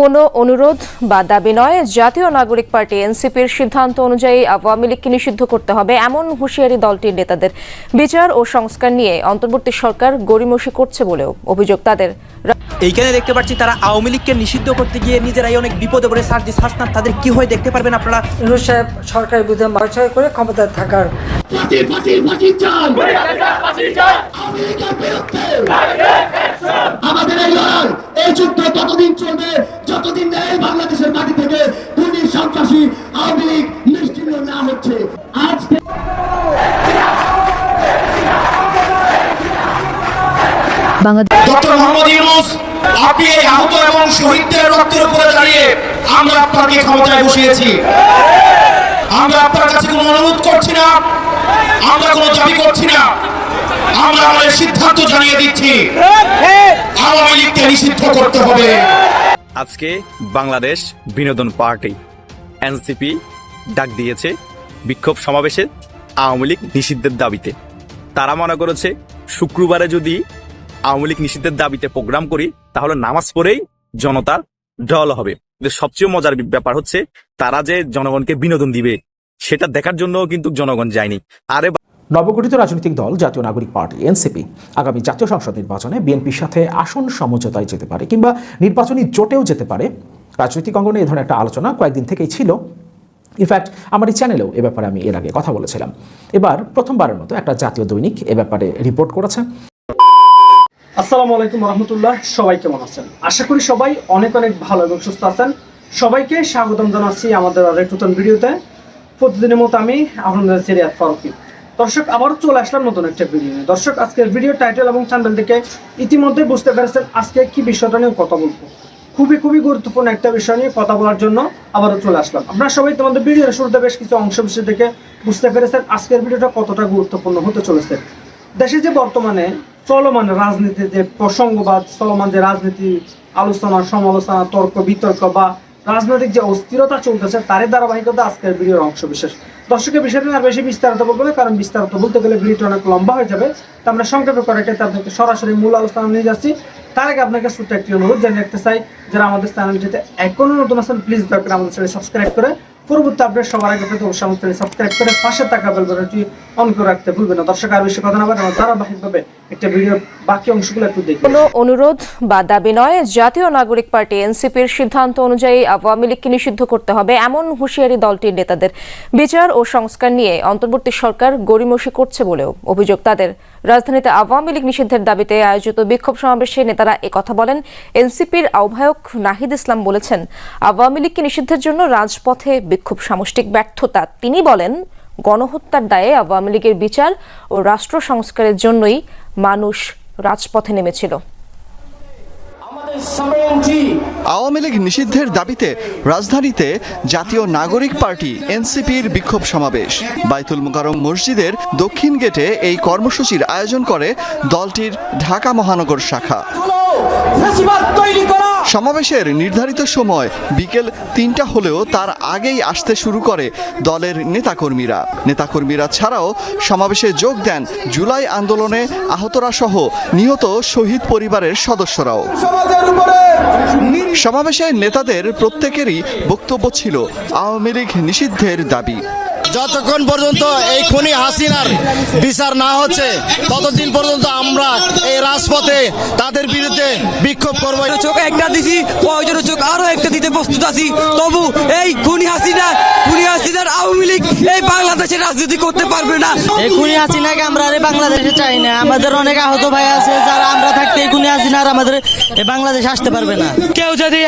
কোনো অনুরোধ বা দাবি নয়। জাতীয় নাগরিক পার্টি এনসিপির সিদ্ধান্ত অনুযায়ী আওয়ামী লীগকে নিষিদ্ধ করতে হবে এমন হুঁশিয়ারি দলটির নেতাদের। বিচার ও সংস্কার নিয়ে অন্তর্বর্তী সরকার গড়িমসি করছে বলেও অভিযোগ তাদের। এইখানে দেখতে পাচ্ছি তারা আওয়ামী লীগকে নিষিদ্ধ করতে গিয়ে নিজেরাই অনেক বিপদে পড়ে। সার্জিস হাসনাত তাদের কি হয় দেখতে পারবেন আপনারা? ইউনুস সাহেব সরকারের বিরুদ্ধে মারামারি করে ক্ষমতায় থাকার আমাদের এই লড়াই এই যুদ্ধ ততদিন চলবে। যতদিন না এই বাংলাদেশের মাটি থেকে খুনি সন্ত্রাসী আওয়ামী লীগ নিশ্চিহ্ন না হচ্ছে আজকে ডক্টর মোহাম্মদ ইউনুস আপনি এই আহত এবং শহীদদের রক্তের উপরে দাঁড়িয়ে আমরা আপনাকে ক্ষমতায় বসিয়েছি। আমরা আপনার কাছে কোনো অনুরোধ করছি না আমরা কোনো দাবি করছি না আমরা আমাদের সিদ্ধান্ত জানিয়ে দিচ্ছি আওয়ামী লীগকে নিষিদ্ধ করতে হবে। আজকে বাংলাদেশ বিনোদন পার্টি। এনসিপি ডাক দিয়েছে বিক্ষোভ সমাবেশে আওয়ামী লীগ নিষিদ্ধের দাবিতে। তারা মনে করেছে, শুক্রবারে যদি আওয়ামী লীগ নিষিদ্ধের দাবিতে প্রোগ্রাম করি, তাহলে নামাজ পড়েই জনতার ঢল হবে। সবচেয়ে মজার ব্যাপার হচ্ছে, তারা যে জনগণকে বিনোদন দিবে, সেটা দেখার জন্য কিন্তু জনগণ যায়নি। আরে নবগঠিত রাজনৈতিক দল, জাতীয় নাগরিক পার্টি, এনসিপি, আগামী জাতীয় সংসদ নির্বাচনে বিএনপির সাথে আসন সমঝোতায় যেতে পারে কিংবা নির্বাচনী জোটেও যেতে পারে। রাজনৈতিক অঙ্গনে এ ধরনের একটা আলোচনা কয়েকদিন থেকেই ছিল। ইনফ্যাক্ট আমার এই চ্যানেলেও এ ব্যাপারে আমি এর আগে কথা বলেছিলাম। এবার প্রথমবারের মতো একটা জাতীয় দৈনিক এ ব্যাপারে রিপোর্ট করেছে। আসসালামু আলাইকুম রহমতুল্লাহ সবাই কেমন আছেন? আশা করি সবাই অনেক অনেক ভালো এবং সুস্থ আছেন। সবাইকে স্বাগতম জানাচ্ছি আমাদের আরেক নতুন ভিডিওতে। প্রতিদিনের মতো আমি আপনাদের সিরিয়াত ফারুকি। দর্শক, আবারও চলে আসলাম নতুন একটা ভিডিও নিয়ে। দর্শক, আজকের ভিডিও টাইটেল এবং চ্যানেল থেকে ইতিমধ্যে বুঝতে পেরেছেন আজকে কি বিষয়টা নিয়ে কথা বলব। খুবই খুবই গুরুত্বপূর্ণ একটা বিষয় নিয়ে কথা বলার জন্য আবারও চলে আসলাম। আপনারা সবাই তোমাদের ভিডিওর শুরুতে বেশ কিছু অংশ বিশেষ দেখে বুঝতে পেরেছেন আজকের ভিডিওটা কতটা গুরুত্বপূর্ণ হতে চলেছে। দেশে যে বর্তমানে চলমান রাজনীতি, যে প্রসঙ্গ বা চলমান যে রাজনীতি, আলোচনা, সমালোচনা, তর্ক, বিতর্ক বা রাজনৈতিক যে অস্থিরতা চলতেছে, তারই ধারাবাহিকতা আজকের ভিডিওর অংশ বিশেষ। দর্শকের বিষয়টা আর বেশি বিস্তারিত বলব না, কারণ বিস্তারিত বলতে গেলে ভিডিওটা অনেক লম্বা হয়ে যাবে। তো আমরা সংক্ষেপে করে এটা আপনাকে সরাসরি মূল আলোচনা নিয়ে যাচ্ছি। তার আগে আপনাকে ছোট্ট একটি অনুরোধ জানিয়ে রাখতে চাই, যারা আমাদের চ্যানেলটিতে এখনও নতুন আছেন প্লিজ দয়া করে আমাদের চ্যানেল সাবস্ক্রাইব করে পরবর্তী আপডেট সবার আগে পেতে অবশ্যই আমাদের চ্যানেল সাবস্ক্রাইব করে পাশে থাকা বেল বাটনটি অন করে রাখতে ভুলবেন না। দর্শক, আর বেশি কথা না বলে আমরা ধারাবাহিকভাবে একটা ভিডিওর বাকি অংশগুলো একটু দেখি কোনো অনুরোধ বা দাবি নয় জাতীয় নাগরিক পার্টি এনসিপির সিদ্ধান্ত অনুযায়ী আওয়ামী লীগকে নিষিদ্ধ করতে হবে এমন হুঁশিয়ারি দলটির নেতাদের। বিচার ও সংস্কার নিয়ে অন্তর্বর্তী সরকার গড়িমসি করছে বলেও অভিযোগ তাদের। রাজধানীতে আওয়ামী লীগ নিষিদ্ধের দাবিতে আয়োজিত বিক্ষোভ সমাবেশে নেতারা একথা বলেন। এনসিপির আহ্বায়ক নাহিদ ইসলাম বলেছেন আওয়ামী লীগকে নিষিদ্ধের জন্য রাজপথে বিক্ষোভ সামষ্টিক ব্যর্থতা। তিনি বলেন গণহত্যার দায়ে আওয়ামী লীগের বিচার ও রাষ্ট্র সংস্কারের জন্যই মানুষ রাজপথে নেমেছিল। আওয়ামী লীগ নিষিদ্ধের দাবিতে রাজধানীতে জাতীয় নাগরিক পার্টি এনসিপির বিক্ষোভ সমাবেশ। বাইতুল মুকারম মসজিদের দক্ষিণ গেটে এই কর্মসূচির আয়োজন করে দলটির ঢাকা মহানগর শাখা। সমাবেশের নির্ধারিত সময় বিকেল তিনটা হলেও তার আগেই আসতে শুরু করে দলের নেতাকর্মীরা। নেতাকর্মীরা ছাড়াও সমাবেশে যোগ দেন জুলাই আন্দোলনে আহতরা সহ নিহত শহীদ পরিবারের সদস্যরাও। সমাবেশে নেতাদের প্রত্যেকেরই বক্তব্য ছিল আওয়ামী লীগ নিষিদ্ধের দাবি। যতক্ষণ পর্যন্ত এই খুনি হাসিনার বিচার না হচ্ছে ততদিন পর্যন্ত আমরা এই রাজপথে তাদের বিরুদ্ধে বিক্ষোভ করব। চোখ একটা দিছি প্রয়োজনের চোখ আরও একটা দিতে প্রস্তুত আছি। তবু এই খুনি হাসিনা খুনি হাসিনার আওয়ামী লীগ এই বাংলাদেশে রাজনীতি করতে পারবে না। এই খুনি হাসিনাকে আমরা আরে বাংলাদেশে চাই না। আমাদের অনেক আহত ভাই আছে যারা আমরা থাকতে এই খুনি হাসিনা আর আমাদের এই বাংলাদেশে আসতে পারবে না। কেউ যদি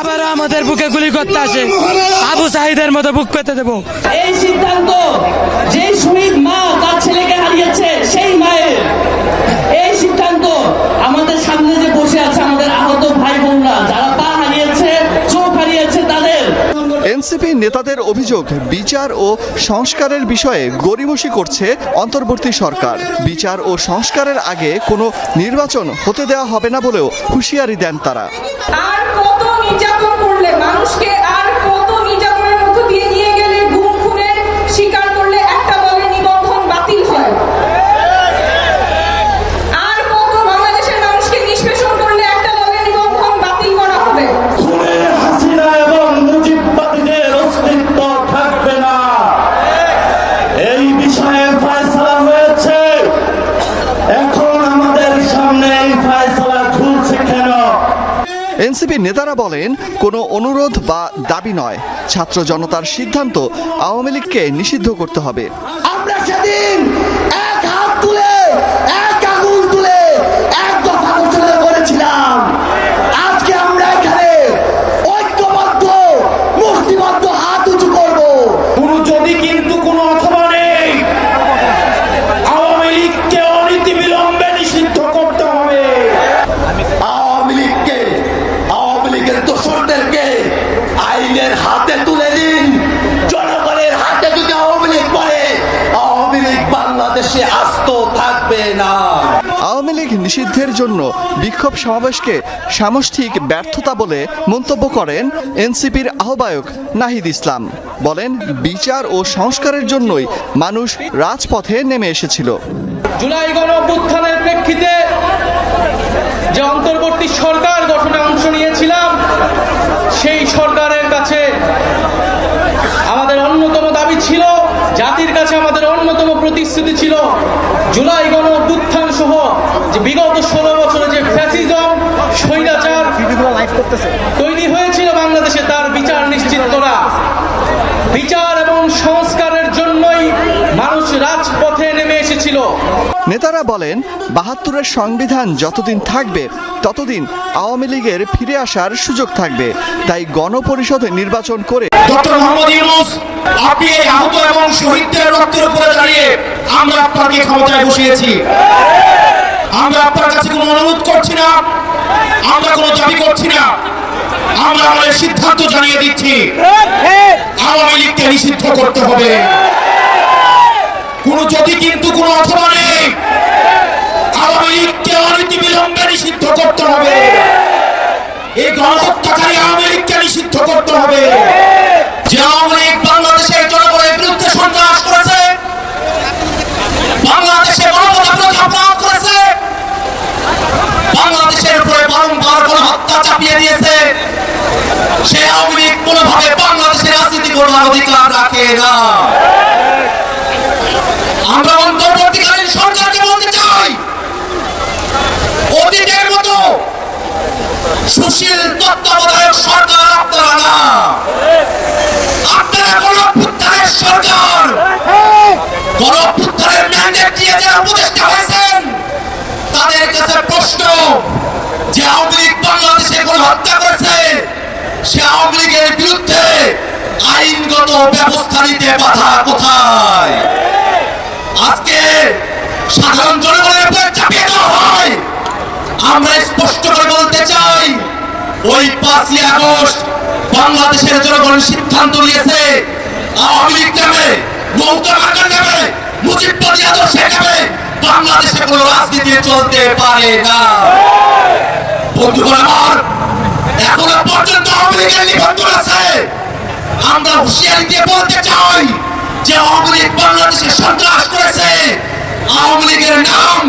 আবার আমাদের বুকে গুলি করতে আসে আবু সাহিদের মতো বুক করতে দেবো। এই সিদ্ধান্ত যে শহীদ মা তার ছেলেকে হারিয়েছে সেই মায়ের। এই সিদ্ধান্ত আমাদের সামনে যে বসে আছে আমাদের আহত ভাই বোনরা যারা পা হারিয়েছে চোখ হারিয়েছে তাদের। এনসিপি নেতাদের অভিযোগ বিচার ও সংস্কারের বিষয়ে গড়িমসি করছে অন্তর্বর্তী সরকার। বিচার ও সংস্কারের আগে কোনো নির্বাচন হতে দেওয়া হবে না বলেও হুঁশিয়ারি দেন তারা। আর কত নির্যাতন করলে মানুষকে এনসিপি নেতারা বলেন, কোনো অনুরোধ বা দাবি নয়। ছাত্র জনতার সিদ্ধান্ত আওয়ামী লীগকে নিষিদ্ধ করতে হবে। আমরা সেদিন নিষিদ্ধের জন্য বিক্ষোভ সমাবেশকে সামষ্টিক ব্যর্থতা বলে মন্তব্য করেন এনসিপির আহ্বায়ক নাহিদ ইসলাম। বলেন, বিচার ও সংস্কারের জন্যই মানুষ রাজপথে নেমে এসেছিল। জুলাই গণ প্রেক্ষিতে যে অন্তর্বর্তী সরকার গঠনে অংশ নিয়েছিলাম, সেই সরকারের কাছে আমাদের অন্যতম দাবি ছিল, জাতির কাছে আমাদের অন্যতম প্রতিশ্রুতি ছিল, জুলাই গণ যে বিগত ষোলো বছরে যে ফ্যাসিজম স্বৈরাচার তৈরি হয়েছিল বাংলাদেশে তার বিচার নিশ্চিত করা বিচার এবং সংস্কারের জন্যই মানুষ রাজপথে নেমে এসেছিল। নেতারা বলেন বাহাত্তরের সংবিধান যতদিন থাকবে ততদিন আওয়ামী লীগের ফিরে আসার সুযোগ থাকবে। তাই গণপরিষদ নির্বাচন করে ডক্টর মোহাম্মদ ইউনুস আপনি এই আহত এবং শহীদদের রক্তের উপরে দাঁড়িয়ে আমরা আপনাকে ক্ষমতায় বসিয়েছি। আমরা আপনার কাছে কোনো অনুরোধ করছি না। আমরা কোনো দাবি করছি না। আমরা আমাদের সিদ্ধান্ত জানিয়ে দিচ্ছি। আওয়ামী লীগকে নিষিদ্ধ করতে হবে। কোনো যদি কিন্তু কোনো অথবা নেই, আওয়ামী লীগকে অনীতি বিলম্বে নিষিদ্ধ করতে হবে। এই গণহত্যাকারী আওয়ামী লীগকে নিষিদ্ধ করতে হবে। যে আওয়ামী লীগ বাংলাদেশের জনগণের বিরুদ্ধে সন্ত্রাস করেছে বাংলাদেশে মানবতা বিরোধী অপরাধ করেছে বাংলাদেশের উপরে বারংবার গণহত্যা চাপিয়ে দিয়েছে সে আওয়ামী লীগ কোনোভাবে বাংলাদেশের রাজনীতি করবার অধিকার রাখে না। আমরা অন্তর্বর্তীকালীন সরকারকে বলতে চাই, অতীতের মতো সুশীল তত্ত্বাবধায়ক সরকার আপনারা না। আপনারা গণপুত্রের সরকার গণপুত্রের ম্যান্ডেট দিয়ে যারা উপদেষ্টা হয়েছেন, তাদের কাছে প্রশ্ন, যে আওয়ামী লীগ বাংলাদেশে কোন হত্যা করেছে? সে আওয়ামী বিরুদ্ধে আইনগত ব্যবস্থা নিতে বাধা কোথায়? আজকে সাধারণ জনগণের উপর চাপিয়ে দেওয়া হয়। আমরা স্পষ্ট করে বলতে চাই, ওই পাঁচই আগস্ট বাংলাদেশের জনগণ সিদ্ধান্ত নিয়েছে, আওয়ামী লীগ নেবে নৌকা মার্কা নেবে মুজিববাদী আদর্শে নেবে, বাংলাদেশে কোনো রাজনীতি চলতে পারে না। বন্ধুগণ, আমার এখনও পর্যন্ত আওয়ামী লীগের নিবন্ধন আছে আমরা হুঁশিয়ারি দিয়ে বলতে চাই যে আওয়ামী লীগ বাংলাদেশে সন্ত্রাস করেছে। আওয়ামী লীগের নাম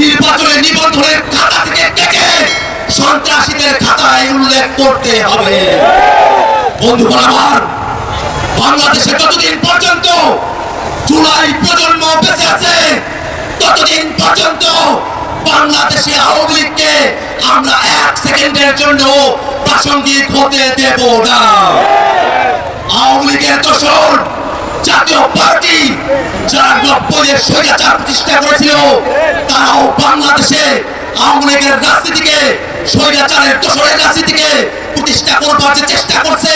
নির্বাচনের নিবন্ধনের খাতা থেকে কেটে সন্ত্রাসীদের খাতায় উল্লেখ করতে হবে। বন্ধুগণ আমার বাংলাদেশে যতদিন পর্যন্ত জুলাই প্রজন্ম বেঁচে আছে, ততদিন পর্যন্ত বাংলাদেশে আওয়ামী লীগকে আমরা এক সেকেন্ডের জন্য প্রাসঙ্গিক হতে দেব না। আওয়ামী লীগের দোষর জাতীয় পার্টি যারা স্বৈরাচার প্রতিষ্ঠা করেছিল, তারাও বাংলাদেশে আওয়ামী লীগের রাজনীতিকে, স্বৈরাচারের দোষরের রাজনীতিকে প্রতিষ্ঠা করবার যে চেষ্টা করছে,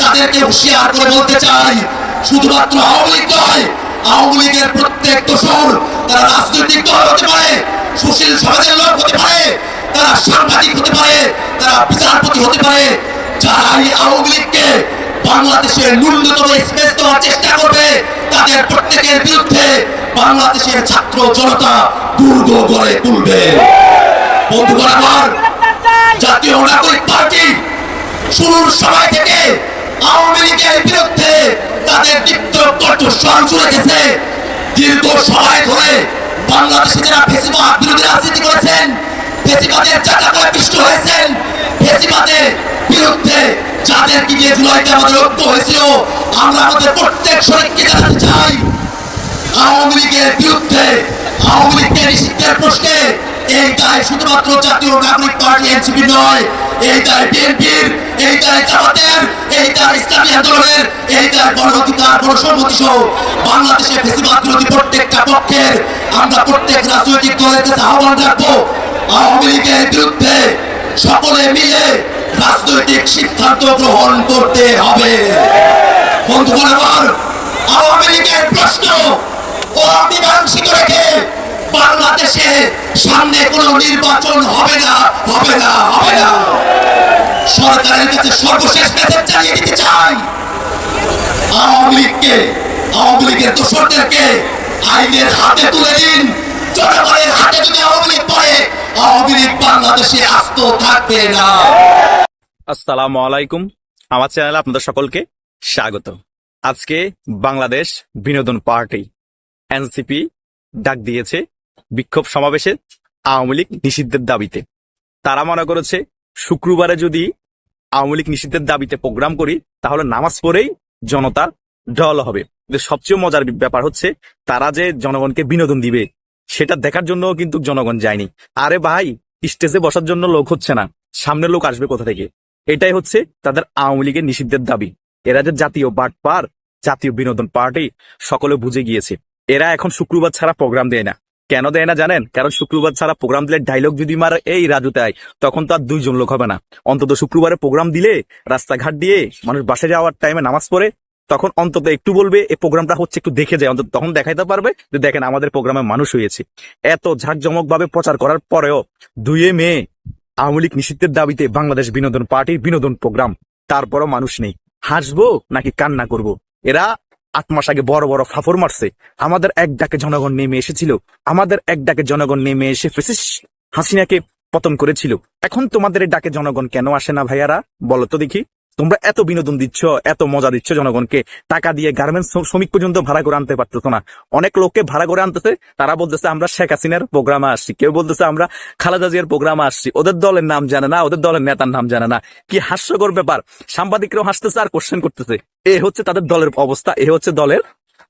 তাদেরকে হুঁশিয়ার করে বলতে চাই, শুধুমাত্র আওয়ামী লীগ নয়, আওয়ামী লীগের প্রত্যেক দোষর তারা রাজনৈতিক দল হতে পারে সুশীল সমাজের লোক হতে পারে, তারা সাংবাদিক হতে পারে, তারা বিচারপতি হতে পারে, যারা এই আওয়ামী লীগকে বাংলাদেশের ন্যূনতম স্পেস দেওয়ার চেষ্টা করবে, তাদের প্রত্যেকের বিরুদ্ধে বাংলাদেশের ছাত্র জনতা দুর্গ গড়ে তুলবে। বন্ধুগণ আমার, জাতীয় নাগরিক পার্টি শুরুর সময় থেকে আওয়ামী লীগের বিরুদ্ধে তাদের দীপ্ত কণ্ঠস্বর শুনে গেছে দীর্ঘ সময় ধরে বাংলাদেশে যারা ফেসিবাদ বিরোধী রাজনীতি করেছেন, ফেসিবাদের চাকা করে পিষ্ট হয়েছেন, ফেসিবাদের বিরুদ্ধে যাদেরকে নিয়ে জুলাইতে আমাদের ঐক্য হয়েছিল, আমরা আমাদের প্রত্যেক শরীরকে জানাতে চাই, আওয়ামী লীগের বিরুদ্ধে, আওয়ামী লীগকে নিষিদ্ধের প্রশ্নে এই দায় শুধুমাত্র জাতীয় নাগরিক পার্টি এনসিপি নয়, এই দায় বিএনপির, এই দায় জামাতের, এই দায় ইসলামী আন্দোলনের, এই দায় গণঅধিকার গণসম্মতি সহ বাংলাদেশে ফেসিবাদ বিরোধী প্রত্যেকটা পক্ষের আমরা প্রত্যেক রাজনৈতিক দলের কাছে আহ্বান রাখব, আওয়ামী লীগের বিরুদ্ধে সকলে মিলে রাজনৈতিক সিদ্ধান্ত গ্রহণ করতে হবে। বন্ধুগণ, আমার আওয়ামী লীগের প্রশ্ন, ও মীমাংসিত রেখে বাংলাদেশে সামনে কোনো নির্বাচন হবে না হবে না হবে না। সরকারের কাছে সর্বশেষ মেসেজ জানিয়ে দিতে চাই। আওয়ামী লীগকে, আওয়ামী লীগের দোষরদেরকে আইনের হাতে তুলে দিন। জনগণের হাতে যদি আওয়ামী লীগ পড়ে, আওয়ামী লীগ বাংলাদেশে আস্ত থাকবে না। আসসালামু আলাইকুম। আমার চ্যানেলে আপনাদের সকলকে স্বাগত। আজকে বাংলাদেশ বিনোদন পার্টি, এনসিপি ডাক দিয়েছে। বিক্ষোভ সমাবেশে আওয়ামী লীগ নিষিদ্ধের দাবিতে। তারা মনে করেছে, শুক্রবারে যদি আওয়ামী লীগ নিষিদ্ধের দাবিতে প্রোগ্রাম করি, তাহলে নামাজ পড়েই জনতার ঢল হবে। সবচেয়ে মজার ব্যাপার হচ্ছে, তারা যে জনগণকে বিনোদন দিবে, সেটা দেখার জন্য কিন্তু জনগণ যায়নি। আরে ভাই, স্টেজে বসার জন্য লোক হচ্ছে না, সামনে লোক আসবে কোথা থেকে? এটাই হচ্ছে তাদের আওয়ামী লীগের নিষিদ্ধের দাবি। এরা যে জাতীয় বাটপার জাতীয় বিনোদন পার্টি, সকলে বুঝে গিয়েছে। এরা এখন শুক্রবার ছাড়া প্রোগ্রাম দেয় না। কেন দেয় না জানেন? কারণ শুক্রবার ছাড়া প্রোগ্রাম দিলে ডায়লগ যদি মারে এই রাজুতে আয়, তখন তো আর দুইজন লোক হবে না। অন্তত শুক্রবারে প্রোগ্রাম দিলে, রাস্তাঘাট দিয়ে মানুষ বাসে যাওয়ার টাইমে নামাজ পড়ে, তখন অন্তত একটু বলবে এই প্রোগ্রামটা হচ্ছে একটু দেখে যায়। অন্তত তখন দেখাইতে পারবে যে, দেখেন, আমাদের প্রোগ্রামে মানুষ হয়েছে। এত ঝাঁকজমক ভাবে প্রচার করার পরেও দুইয়ে মে আওয়ামী লীগ নিষিদ্ধের দাবিতে বাংলাদেশ বিনোদন পার্টির বিনোদন প্রোগ্রাম, তারপরও মানুষ নেই। হাসবো নাকি কান্না করব। এরা আট মাস আগে বড় বড় ফাফর মারছে। আমাদের এক ডাকে জনগণ নেমে এসেছিল। আমাদের এক ডাকে জনগণ নেমে এসে ফেসিস হাসিনাকে পতন করেছিল। এখন তোমাদের ডাকে জনগণ কেন আসে না ভাইয়ারা? বলো তো দেখি। তোমরা এত বিনোদন দিচ্ছ, এত মজা দিচ্ছ জনগণকে, টাকা দিয়ে গার্মেন্টস শ্রমিক পর্যন্ত ভাড়া করে আনতে পারতো না। অনেক লোককে ভাড়া করে আনতেছে, তারা বলতেছে, আমরা শেখ হাসিনার প্রোগ্রামে আসছি। কেউ বলতেছে, আমরা খালেদা জিয়ার প্রোগ্রামে আসছি। ওদের দলের নাম জানে না, ওদের দলের নেতার নাম জানে না। কি হাস্যকর ব্যাপার, সাংবাদিকরাও হাসতেছে আর কোশ্চেন করতেছে। এ হচ্ছে তাদের দলের অবস্থা, এ হচ্ছে দলের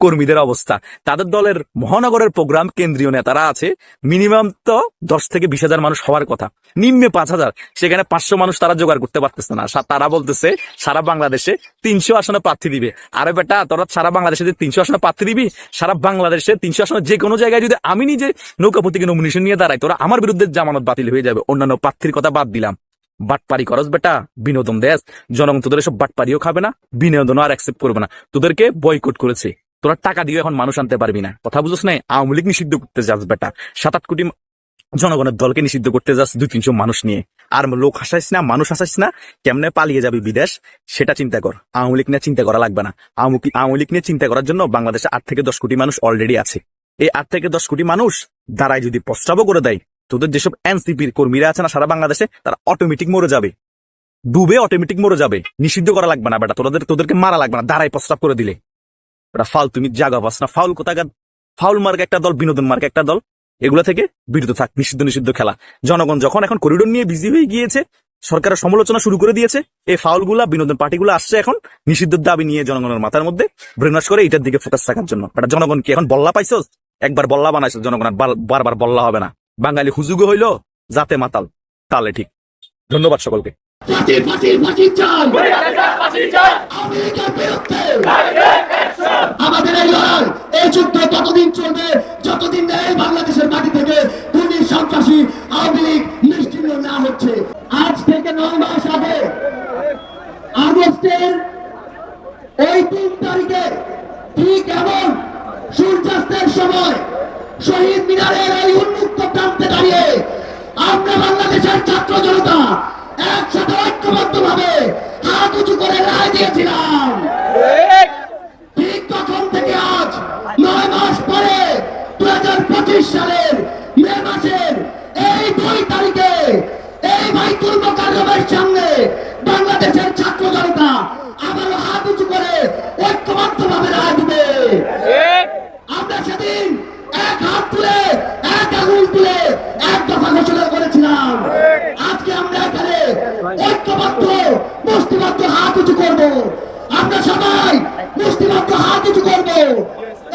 কর্মীদের অবস্থা। তাদের দলের মহানগরের প্রোগ্রাম কেন্দ্রীয় নেতারা আছে। মিনিমাম তো দশ থেকে বিশ হাজার মানুষ হওয়ার কথা। নিম্নে পাঁচ হাজার। সেখানে পাঁচশো মানুষ তারা জোগাড় করতে পারতেছে না। তারা বলতেছে, সারা বাংলাদেশে তিনশো আসনে প্রার্থী দিবে। আরে বেটা, তোরা সারা বাংলাদেশে যে তিনশো আসনে প্রার্থী দিবি, সারা বাংলাদেশে তিনশো আসনে যে কোনো জায়গায় যদি আমি নিজে নৌকা প্রতীকে নমিনেশন নিয়ে দাঁড়াই, তোরা আমার বিরুদ্ধে জামানত বাতিল হয়ে যাবে। অন্যান্য প্রার্থীর কথা বাদ দিলাম। বাটপারি করস বেটা, বিনোদন দেশ জনগণ তোদের সব বাটপারিও খাবে না, বিনোদনও আর অ্যাকসেপ্ট করবে না। তোদেরকে বয়কট করেছে। তোরা টাকা দিয়ে এখন মানুষ আনতে পারবি না। কথা বুঝছ না? আওয়ামী লীগ নিষিদ্ধ করতে যাস, বেটা। সাত আট কোটি জনগণের দলকে নিষিদ্ধ করতে যাস দুই তিনশো মানুষ নিয়ে। আর লোক হাসাইস না, মানুষ হাসাইস না, কেমনে পালিয়ে যাবি বিদেশ? সেটা চিন্তা কর। আওয়ামী লীগ নিয়ে চিন্তা করা লাগবে না। আওয়ামী লীগ নিয়ে চিন্তা করার জন্য বাংলাদেশে আট থেকে দশ কোটি মানুষ অলরেডি আছে। এই আট থেকে দশ কোটি মানুষ দাঁড়ায় যদি প্রস্তাবও করে দেয়, তোদের যেসব এনসিপির কর্মীরা আছে না সারা বাংলাদেশে, তারা অটোমেটিক মরে যাবে। ডুবে অটোমেটিক মরে যাবে। নিষিদ্ধ করা লাগবে না, বেটা। তোদের তোদেরকে মারা লাগবে না। দাঁড়াই প্রস্তাব করে দিলে। ওটা ফাউল তুমি জাগা পাস না। ফাউল কোথাকার? ফাউল মার্ক একটা দল বিনোদন মার্ক একটা দল। এগুলো থেকে বিরত থাক নিষিদ্ধ নিষিদ্ধ খেলা। জনগণ যখন এখন করিডোর নিয়ে বিজি হয়ে গিয়েছে সরকারের সমালোচনা শুরু করে দিয়েছে এই ফাউলগুলা বিনোদন পার্টিগুলো আসছে এখন নিষিদ্ধের দাবি নিয়ে জনগণের মাথার মধ্যে। ব্রেনওয়াশ করে এটার দিকে ফোকাস থাকার জন্য। এটা জনগণ কি এখন বল্লা পাইছস একবার বল্লা বানাইছো। জনগণ আর বারবার বল্লা হবে না। বাঙালি হুজুগো হইল যাতে মাতাল। তালে ঠিক। ধন্যবাদ সকলকে। চাই আমেরিকার বিরুদ্ধে আমাদের এই লড়াই, এই যুদ্ধ ততদিন চলবে, যতদিন না এই বাংলাদেশের মাটি থেকে খুনি সন্ত্রাসী, আওয়ামী লীগ নিশ্চিন্ন না হচ্ছে। আজ থেকে নয় মাস আগে, আগস্টের ওই তিন তারিখে, ঠিক এমন সূর্যাস্তের সময় শহীদ মিনারের এই উন্মুক্ত প্রান্তে দাঁড়িয়ে আমরা বাংলাদেশের ছাত্র জনতা একসাথে ঐক্যবদ্ধ ভাবে হাত উঁচু করে রায় দিয়েছিলাম ঠিক তখন থেকে আজ নয় মাস পরে দু হাজার পঁচিশ সালের মে মাসের এই দুই তারিখে এই মাইকুল মোকাররমের সামনে বাংলাদেশের ছাত্র জনতা আবারও হাত উঁচু করে ঐক্যবদ্ধ ভাবে রায় দিবে। আমরা সেদিন এক হাত তুলে, এক আঙুল তুলে এক দফা ঘোষণা করেছিলাম। আজকে আমরা এখানে ঐক্যবদ্ধ, মুষ্টিবদ্ধ হাত উঁচু করব। আমরা সবাই মুষ্টিবদ্ধ হাত উঁচু করব।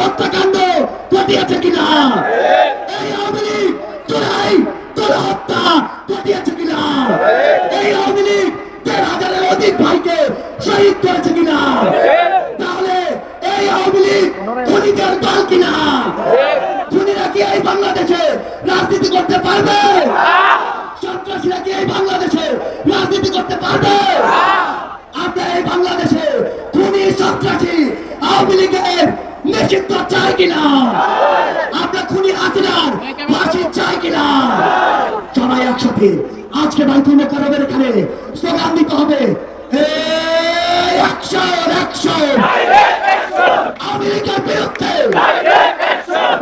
হত্যাকাণ্ড ঘটিয়েছে কিনা ঘটিয়েছে কিনা এই আওয়ামী লীগ দেড় হাজারের অধিক ভাইকে শহীদ করেছে কিনা তাহলে এই আওয়ামী লীগ খুনিদের দল কিনা খুনিরা কি এই বাংলাদেশে রাজনীতি করতে পারবে সন্ত্রাসীরা কি এই বাংলাদেশে রাজনীতি করতে পারবে আমরা এই বাংলাদেশে খুনি সন্ত্রাসী আওয়ামী লীগের নিষিদ্ধ চাই কিনা আমরা খুনি হাসিনার ফাঁসি চাই কিনা সবাই একসাথে আজকে বাইতুল মোকারমের এখানে স্লোগান দিতে হবে। অ্যাকশন অ্যাকশন লীগের বিরুদ্ধে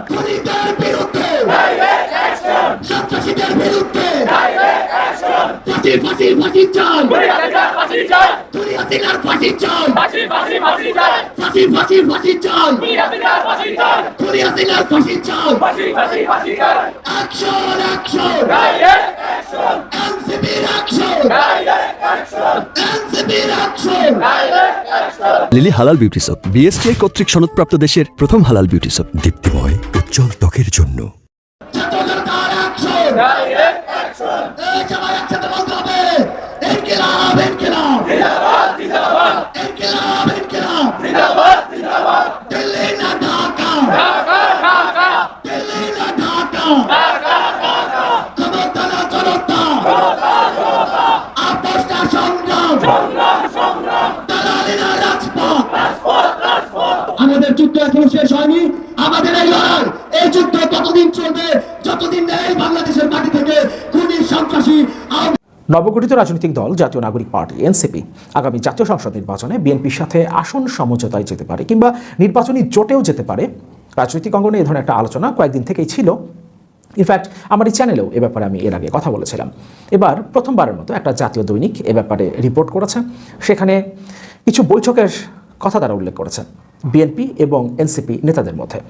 খুনিদের বিরুদ্ধে, সন্ত্রাসীদের বিরুদ্ধে, ফাঁসি ফাঁসি ফাঁসি চাই খুনি হাসিনার ফাঁসি চাই ফাঁসি ফাঁসি ফাঁসি চাই খুনি হাসিনার ফাঁসি চাই অ্যাকশন অ্যাকশন। এনসিপির অ্যাকশন। এনসিপির অ্যাকশন। লিলি হালাল বিউটি বিএসটিআই কর্তৃক সনদপ্রাপ্ত দেশের প্রথম হালাল বিউটি সোপ দীপ্তিময় উজ্জ্বল ত্বকের জন্য। ছাত্রজনতার অ্যাকশন। এই সবাই একসাথে বলতে হবে ইনকিলাব ইনকিলাব আমাদের যুদ্ধ এখনও শেষ হয়নি। আমাদের এই লড়াই, এই যুদ্ধ ততদিন চলবে, যতদিন এই বাংলাদেশের মাটি থেকে, খুনি, সন্ত্রাসী নবগঠিত রাজনৈতিক দল, জাতীয় নাগরিক পার্টি, এনসিপি আগামী জাতীয় সংসদ নির্বাচনে বিএনপির সাথে আসন সমঝোতায় যেতে পারে কিংবা নির্বাচনী জোটেও যেতে পারে। রাজনৈতিক অঙ্গনে এ ধরনের একটা আলোচনা কয়েকদিন থেকেই ছিল। ইনফ্যাক্ট আমার এই চ্যানেলেও এ ব্যাপারে আমি এর আগে কথা বলেছিলাম। এবার প্রথমবারের মতো একটা জাতীয় দৈনিক এ ব্যাপারে রিপোর্ট করেছে। সেখানে কিছু বৈঠকের কথা তারা উল্লেখ করেছে। বিএনপি এবং এনসিপি নেতাদের মধ্যে।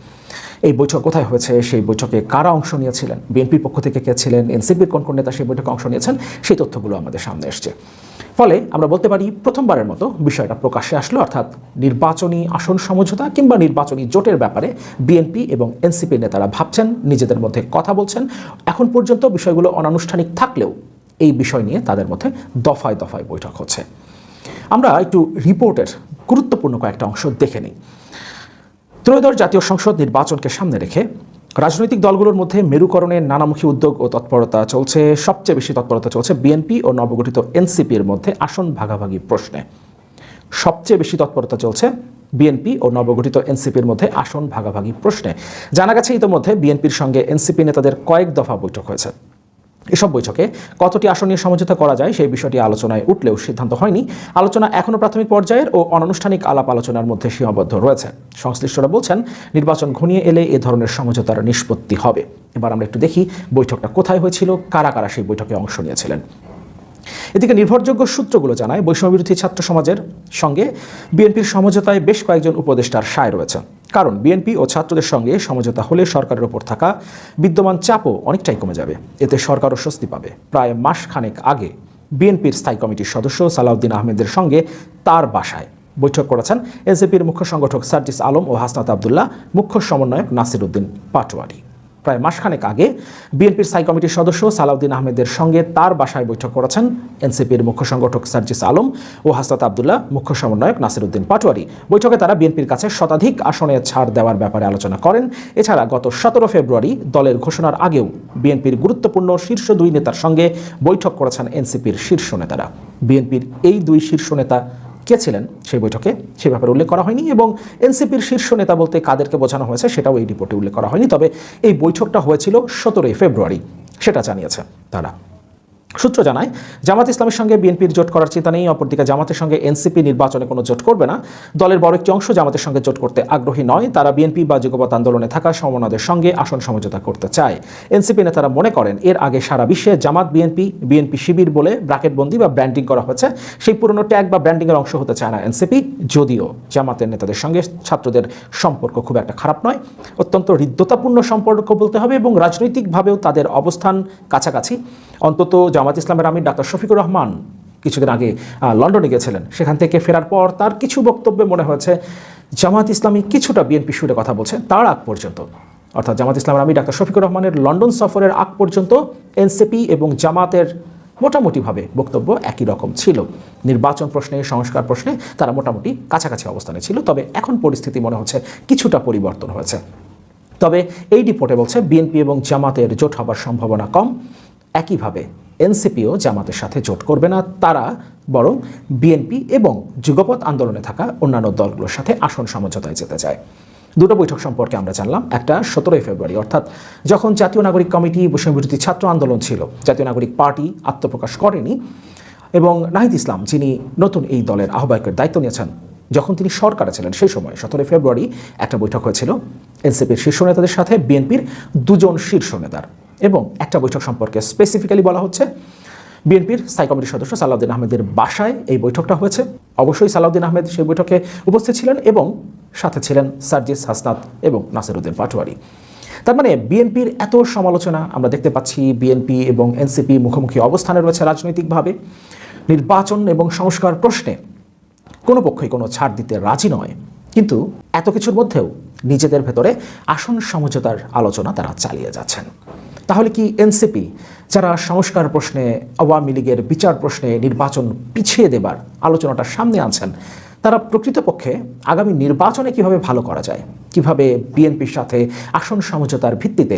এই বৈঠক কোথায় হয়েছে? সেই বৈঠকে কারা অংশ নিয়েছিলেন? বিএনপির পক্ষ থেকে কে ছিলেন? এনসিপির কোন কোন নেতা সেই বৈঠকে অংশ নিয়েছেন? সেই তথ্যগুলো আমাদের সামনে এসছে। ফলে আমরা বলতে পারি, প্রথমবারের মতো বিষয়টা প্রকাশ্যে আসলো, অর্থাৎ নির্বাচনী আসন সমঝোতা কিংবা নির্বাচনী জোটের ব্যাপারে বিএনপি এবং এনসিপি নেতারা ভাবছেন, নিজেদের মধ্যে কথা বলছেন। এখন পর্যন্ত বিষয়গুলো অনানুষ্ঠানিক থাকলেও এই বিষয় নিয়ে তাদের মধ্যে দফায় দফায় বৈঠক হচ্ছে। আমরা একটু রিপোর্টের গুরুত্বপূর্ণ কয়েকটা অংশ দেখে নিই। ত্রয়োদশ জাতীয় সংসদ নির্বাচনকে সামনে রেখে রাজনৈতিক দলগুলোর মধ্যে মেরুকরণের নানামুখী উদ্যোগ ও তৎপরতা চলছে। সবচেয়ে বেশি তৎপরতা চলছে বিএনপি ও নবগঠিত এনসিপির মধ্যে আসন ভাগাভাগি প্রশ্নে। সবচেয়ে বেশি তৎপরতা চলছে বিএনপি ও নবগঠিত এনসিপির মধ্যে আসন ভাগাভাগি প্রশ্নে। জানা গেছে, ইতিমধ্যে বিএনপির সঙ্গে এনসিপি নেতাদের কয়েক দফা বৈঠক হয়েছে। এসব বৈঠকে কতটি আসন নিয়ে সমঝোতা করা যায় সেই বিষয়টি আলোচনায় উঠলেও সিদ্ধান্ত হয়নি। আলোচনা এখনও প্রাথমিক পর্যায়ের ও অনানুষ্ঠানিক আলাপ আলোচনার মধ্যে সীমাবদ্ধ রয়েছে। সংশ্লিষ্টরা বলছেন, নির্বাচন ঘনিয়ে এলে এ ধরনের সমঝোতার নিষ্পত্তি হবে। এবার আমরা একটু দেখি বৈঠকটা কোথায় হয়েছিল, কারা কারা সেই বৈঠকে অংশ নিয়েছিলেন। এদিকে নির্ভরযোগ্য সূত্রগুলো জানায়, বৈষম্যবিরোধী ছাত্র সমাজের সঙ্গে বিএনপির সমঝোতায় বেশ কয়েকজন উপদেষ্টার সায় রয়েছে। কারণ বিএনপি ও ছাত্রদের সঙ্গে সমঝোতা হলে সরকারের ওপর থাকা বিদ্যমান চাপও অনেকটাই কমে যাবে। এতে সরকারও স্বস্তি পাবে। প্রায় মাস খানেক আগে বিএনপির স্থায়ী কমিটির সদস্য সালাউদ্দিন আহমেদের সঙ্গে তার বাসায় বৈঠক করেছেন এনসিপির মুখ্য সংগঠক সার্জিস আলম ও হাসনাত আবদুল্লাহ, মুখ্য সমন্বয়ক নাসির উদ্দিন পাটোয়ারি। প্রায় মাসখানেক আগে বিএনপির স্থায়ী কমিটির সদস্য সালাউদ্দিন আহমেদের সঙ্গে তার বাসায় বৈঠক করেছেন এনসিপির মুখ্য সংগঠক সার্জিস আলম ও হাসনাত আবদুল্লাহ মুখ্য সমন্বয়ক নাসিরুদ্দিন পাটোয়ারি। বৈঠকে তারা বিএনপির কাছে শতাধিক আসনে ছাড় দেওয়ার ব্যাপারে আলোচনা করেন। এছাড়া গত সতেরো ফেব্রুয়ারি দলের ঘোষণার আগেও বিএনপির গুরুত্বপূর্ণ শীর্ষ দুই নেতার সঙ্গে বৈঠক করেছেন এনসিপির শীর্ষ নেতারা। বিএনপির এই দুই শীর্ষ নেতা কে ছিলেন সেই বৈঠকে সে ব্যাপারে উল্লেখ করা হয়নি এবং এনসিপির শীর্ষ নেতা বলতে কাদেরকে বোঝানো হয়েছে সেটাও এই রিপোর্টে উল্লেখ করা হয়নি। তবে এই বৈঠকটা হয়েছিল সতেরোই ফেব্রুয়ারি, সেটা জানিয়েছে তারা। সূত্র জানায়, জামাত ইসলামের সঙ্গে বিএনপির জোট করার চিন্তা নেই, অপরদিকে জামাতের সঙ্গে এনসিপি নির্বাচনে কোনো জোট করবে না। দলের বড় একটি অংশ জামাতের সঙ্গে জোট করতে আগ্রহী নয়, তারা বিএনপি বা যুগপৎ আন্দোলনে থাকা সমমনাদের সঙ্গে আসন সমঝোতা করতে চায়। এনসিপি নেতারা মনে করেন, এর আগে সারা বিশ্বে জামাত বিএনপি বিএনপি শিবির বলে ব্র্যাকেটবন্দি বা ব্র্যান্ডিং করা হয়েছে, সেই পুরনো ট্যাগ বা ব্র্যান্ডিংয়ের অংশ হতে চায় না এনসিপি, যদিও জামাতের নেতাদের সঙ্গে ছাত্রদের সম্পর্ক খুব একটা খারাপ নয়। অত্যন্ত হৃদ্যতাপূর্ণ সম্পর্ক বলতে হবে এবং রাজনৈতিকভাবেও তাদের অবস্থান কাছাকাছি। অন্তত জামাত ইসলামের আমি ডাক্তার শফিকুর রহমান কিছুদিন আগে লন্ডনে গিয়েছিলেন। সেখান থেকে ফেরার পর তার কিছু বক্তব্যে মনে হয়েছে, জামাত ইসলামী কিছুটা বিএনপি সুরে কথা বলছে তার আগ পর্যন্ত। অর্থাৎ জামাত ইসলামের আমি ডাক্তার শফিকুর রহমানের লন্ডন সফরের আগ পর্যন্ত এনসিপি এবং জামাতের মোটামুটিভাবে বক্তব্য একই রকম ছিল। নির্বাচন প্রশ্নে, সংস্কার প্রশ্নে তারা মোটামুটি কাছাকাছি অবস্থানে ছিল, তবে এখন পরিস্থিতি মনে হচ্ছে কিছুটা পরিবর্তন হয়েছে। তবে এই রিপোর্টে বলছে, বিএনপি এবং জামাতের জোট হবার সম্ভাবনা কম। একইভাবে এনসিপিও জামাতের সাথে জোট করবে না, তারা বরং বিএনপি এবং যুগপৎ আন্দোলনে থাকা অন্যান্য দলগুলোর সাথে আসন সমঝোতায় যেতে চায়। দুটো বৈঠক সম্পর্কে আমরা জানলাম, একটা সতেরোই ফেব্রুয়ারি, অর্থাৎ যখন জাতীয় নাগরিক কমিটি বৈষম্যবিরোধী ছাত্র আন্দোলন ছিল, জাতীয় নাগরিক পার্টি আত্মপ্রকাশ করেনি এবং নাহিদ ইসলাম, যিনি নতুন এই দলের আহ্বায়কের দায়িত্ব নিয়েছেন, যখন তিনি সরকারে ছিলেন সেই সময়, সতেরোই ফেব্রুয়ারি একটা বৈঠক হয়েছিল। এনসিপির শীর্ষ নেতাদের সাথে বিএনপির দুজন শীর্ষ নেতার। এবং একটা বৈঠক সম্পর্কে স্পেসিফিক্যালি বলা হচ্ছে, বিএনপির স্থায়ী কমিটির সদস্য সালাউদ্দিন আহমেদের বাসায় এই বৈঠকটা হয়েছে। অবশ্যই সালাউদ্দিন আহমেদ সেই বৈঠকে উপস্থিত ছিলেন এবং সাথে ছিলেন সার্জিস হাসনাত এবং নাসিরুদ্দিন পাটোয়ারি। তার মানে বিএনপির এত সমালোচনা আমরা দেখতে পাচ্ছি, বিএনপি এবং এনসিপি মুখোমুখি অবস্থানে রয়েছে রাজনৈতিকভাবে। নির্বাচন এবং সংস্কার প্রশ্নে কোনো পক্ষই কোনো ছাড় দিতে রাজি নয়। কিন্তু এত কিছুর মধ্যেও নিজেদের ভেতরে আসন সমঝোতার আলোচনা তারা চালিয়ে যাচ্ছেন। তাহলে কি এনসিপি যারা সংস্কার প্রশ্নে, আওয়ামী লীগের বিচার প্রশ্নে নির্বাচন পিছিয়ে দেবার আলোচনাটা সামনে আনছেন, তারা প্রকৃতপক্ষে আগামী নির্বাচনে কীভাবে ভালো করা যায়? কীভাবে বিএনপির সাথে আসন সমঝোতার ভিত্তিতে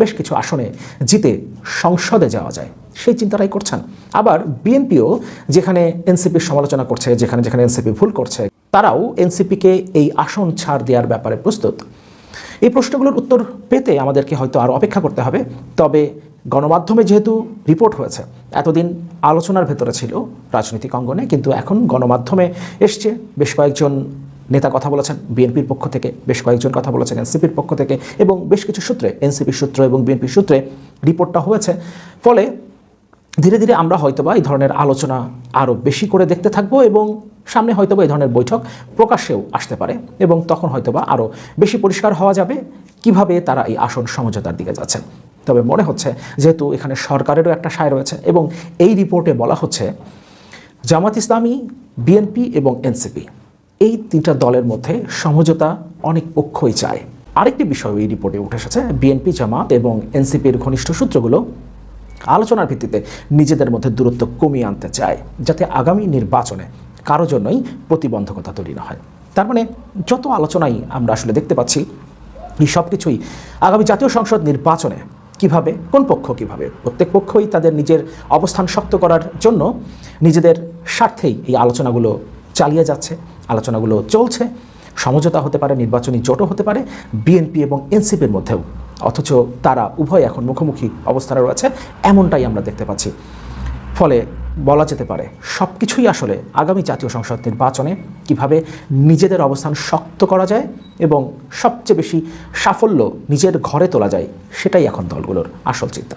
বেশ কিছু আসনে জিতে সংসদে যাওয়া যায়? সেই চিন্তাটাই করছেন। আবার বিএনপিও যেখানে এনসিপির সমালোচনা করছে, যেখানে যেখানে এনসিপি ভুল করছে, তারাও এনসিপিকে এই আসন ছাড় দেওয়ার ব্যাপারে প্রস্তুত। এই প্রশ্নগুলোর উত্তর পেতে আমাদেরকে হয়তো আরও অপেক্ষা করতে হবে। তবে গণমাধ্যমে যেহেতু রিপোর্ট হয়েছে, এতদিন আলোচনার ভেতরে ছিল রাজনৈতিক অঙ্গনে, কিন্তু এখন গণমাধ্যমে এসছে। বেশ কয়েকজন নেতা কথা বলেছেন, বিএনপির পক্ষ থেকে বেশ কয়েকজন কথা বলেছেন, এনসিপির পক্ষ থেকে, এবং বেশ কিছু সূত্রে এনসিপির সূত্র এবং বিএনপির সূত্রে রিপোর্টটা হয়েছে। ফলে ধীরে ধীরে আমরা হয়তোবা এই ধরনের আলোচনা আরও বেশি করে দেখতে থাকব এবং সামনে হয়তোবা এই ধরনের বৈঠক প্রকাশ্যেও আসতে পারে এবং তখন হয়তোবা আরও বেশি পরিষ্কার হওয়া যাবে কীভাবে তারা এই আসন সমঝোতার দিকে যাচ্ছেন। তবে মনে হচ্ছে যেহেতু এখানে সরকারেরও একটা সায় রয়েছে এবং এই রিপোর্টে বলা হচ্ছে জামাত ইসলামী, বিএনপি এবং এনসিপি এই তিনটা দলের মধ্যে সমঝোতা অনেক পক্ষই চায়। আরেকটি বিষয় এই রিপোর্টে উঠে এসেছে, বিএনপি জামাত এবং এনসিপির ঘনিষ্ঠ সূত্রগুলো আলোচনার ভিত্তিতে নিজেদের মধ্যে দূরত্ব কমিয়ে আনতে চায় যাতে আগামী নির্বাচনে কারও জন্যই প্রতিবন্ধকতা তৈরি না হয়। তার মানে যত আলোচনাই আমরা আসলে দেখতে পাচ্ছি, এই সব কিছুই আগামী জাতীয় সংসদ নির্বাচনে কীভাবে, কোন পক্ষ কীভাবে, প্রত্যেক পক্ষই তাদের নিজের অবস্থান শক্ত করার জন্য নিজেদের স্বার্থেই এই আলোচনাগুলো চালিয়ে যাচ্ছে, আলোচনাগুলো চলছে। সমঝোতা হতে পারে, নির্বাচনী জোটও হতে পারে, বিএনপি এবং এনসিপির মধ্যেও। অথচ তারা উভয় এখন মুখোমুখি অবস্থানে রয়েছে, এমনটাই আমরা দেখতে পাচ্ছি। ফলে বলা যেতে পারে। সব কিছুই আসলে আগামী জাতীয় সংসদ নির্বাচনে কীভাবে নিজেদের অবস্থান শক্ত করা যায় এবং সবচেয়ে বেশি সাফল্য নিজের ঘরে তোলা যায়, সেটাই এখন দলগুলোর আসল চিন্তা।